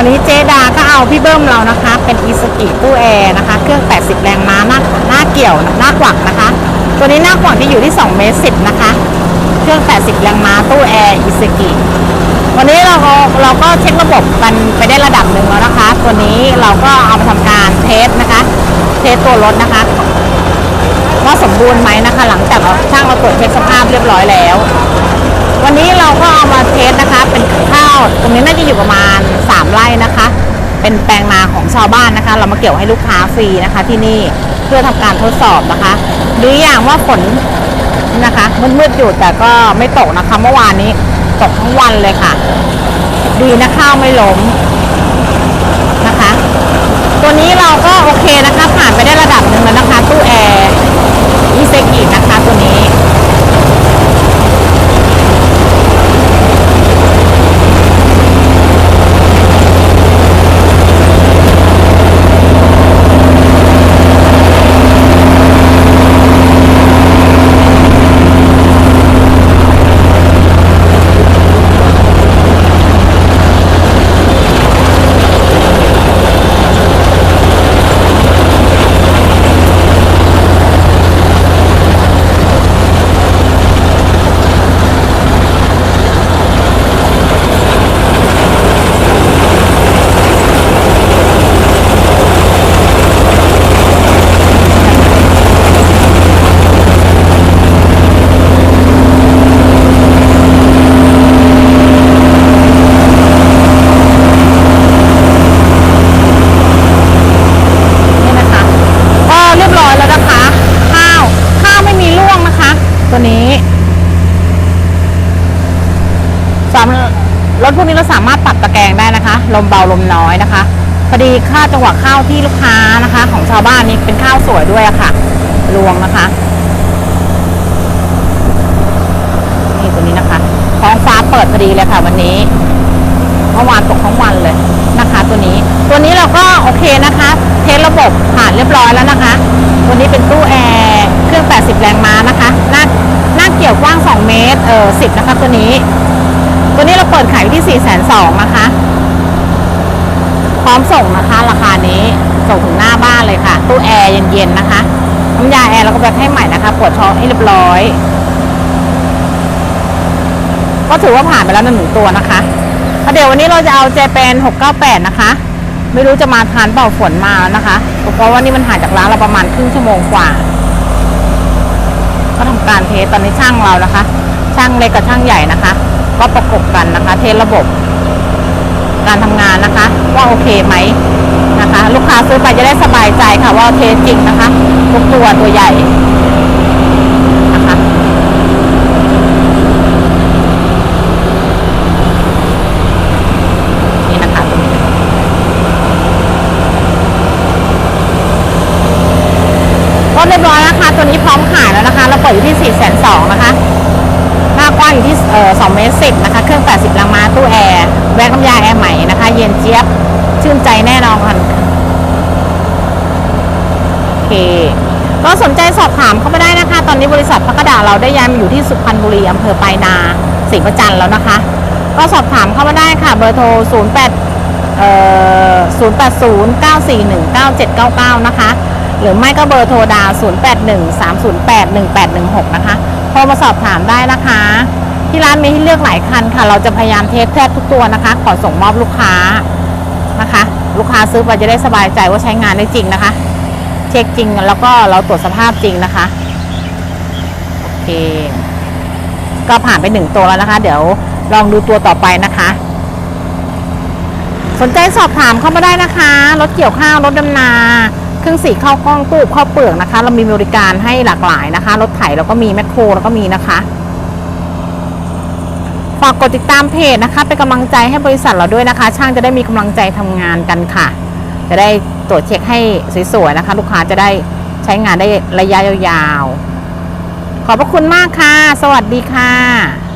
วันนี้เจดาก็เอาพี่เบิ้มเรานะคะ เป็นอีสกิตู้แอร์นะคะ เครื่อง 80 แรงม้าหน้าหน้าเกี่ยวหน้ากวักนะคะ ตัวนี้หน้ากวักที่อยู่ที่2เมตร10นะคะ เครื่อง 80 แรงม้าตู้แอร์อีสกิวันนี้เราก็เราก็เช็คระบบกันไปได้ระดับหนึ่งแล้วนะคะ ตัวนี้เราก็เอามาทำการเทสนะคะ เทสตัวรถนะคะว่าสมบูรณ์ไหมนะคะ หลังจากช่างเราตรวจเช็คสภาพเรียบร้อยแล้ว วันนี้เราก็เอามาเทสนะคะ เป็นข้าวตรงนี้น่าจะอยู่ประมาณ 3 ไร่นะคะ เป็นแปลงนาของชาวบ้านนะคะ เรามาเกี่ยวให้ลูกค้าฟรีนะคะที่นี่เพื่อทำการทดสอบนะคะดูอย่างว่าฝนนะคะมืดๆอยู่แต่ก็ไม่ตกนะคะ เมื่อวานนี้ตกทั้งวันเลยค่ะ ดีนะข้าวไม่ล้มนะคะ ตัวนี้เราก็โอเคนะคะ ผ่านไปได้ระดับหนึ่งแล้วนะคะ ตู้แอร์อิเซกินะคะตัวนี้ นี่นะคะก็เรียบร้อยแล้วนะคะ ข้าว ข้าวไม่มีร่วงนะคะ ตัวนี้สามร ถพวกนี้เราสามารถปรับตะแกรงได้นะคะ ลมเบาลมน้อยนะคะพอดีค่าจังหวะข้าวที่ลูกค้านะคะ ของชาวบ้านนี่เป็นข้าวสวยด้วยอะค่ะรวงนะคะนี่ตัวนี้นะคะท้องฟ้าเปิดพอดีเลยค่ะวันนี้เมื่อวานตกทั้งวันเลยนะคะ ตัวนี้ ตัวนี้เราก็โอเคนะคะ เทสระบบผ่านเรียบร้อยแล้วนะคะตัวนี้เป็นตู้แอร์เครื่อง 80 แรงม้านะคะหน้าหน้าเกี่ยวกว้าง 2 เมตรเออ10 นะคะตัวนี้ ปิดขายอยู่ที่4 2 0 0 0นะคะ พร้อมส่งนะคะราคานี้ส่งถึงหน้าบ้านเลยค่ะ ตู้แอร์เย็นๆนะคะน้ำยาแอร์เราก็แบกให้ใหม่นะคะปวดท้องให้เรียบร้อย ก็ถือว่าผ่านไปแล้วหนึ่งตัวนะคะแล้วเดี๋ยววันนี้เราจะเอาเจแปน698 นะคะ ไม่รู้จะมาทานเปล่าฝนมาแล้วนะคะ เพราะว่านี่มันห่างจากร้านเราประมาณครึ่งชั่วโมงกว่า ก็ทำการเทสตอนนี้ช่างเรานะคะ ช่างเล็กกับช่างใหญ่นะคะ ก็ประกบกันนะคะ เทสระบบ การทำงานนะคะ ว่าโอเคไหมนะคะ ลูกค้าซื้อไปจะได้สบายใจค่ะ ว่าเทสจริงนะคะทุกตัวตัวใหญ่นะคะนี่นะคะก็เรียบร้อยแล้วค่ะตัวนี้พร้อมขายแล้วนะคะ เราเปิดอยู่ที่4ี่แสนสองนะคะากว้างอยู่ที่เอ่อ2เมตรสินะคะ เครื่อง 80แรงม้าตู้แอร์ แวกน้ำยาแอร์ใหม่นะคะ เย็นเจี๊ยบ ชื่นใจแน่นอนค่ะโอเค ก็สนใจสอบถามเข้ามาได้นะคะ ตอนนี้บริษัทพักดาเราได้ย้ายมาอยู่ที่สุพรรณบุรีอำเภอปลายนาศรีประจันแล้วนะคะ ก็สอบถามเข้ามาได้ค่ะ เบอร์โทร 08เอ่อ080 941 9799 นะคะ หรือไม่ก็เบอร์โทรดาว 081 308 1816 นะคะ โทรมาสอบถามได้นะคะ ที่ร้านมีให้เลือกหลายคันค่ะ เราจะพยายามเทสแทบทุกตัวนะคะ ขอส่งมอบลูกค้านะคะ ลูกค้าซื้อไปจะได้สบายใจว่าใช้งานได้จริงนะคะ เช็คจริงแล้วก็เราตรวจสภาพจริงนะคะโอเคก็ผ่านไปหนึ่งตัวแล้วนะคะ เดี๋ยวลองดูตัวต่อไปนะคะ สนใจสอบถามเข้ามาได้นะคะ รถเกี่ยวข้าวรถดำนา ครื่องสีเข้าวกล้องตู้ข้าวเปลือกนะคะ เรามีบริการให้หลากหลายนะคะ รถไถเราก็มีแมคโครเราก็มีนะคะ ฝากกดติดตามเพจนะคะ เป็นกำลังใจให้บริษัทเราด้วยนะคะ ช่างจะได้มีกำลังใจทำงานกันค่ะ จะได้ตรวจเช็คให้สวยๆนะคะ ลูกค้าจะได้ใช้งานได้ระยะยาวๆ ขอบพระคุณมากค่ะ สวัสดีค่ะ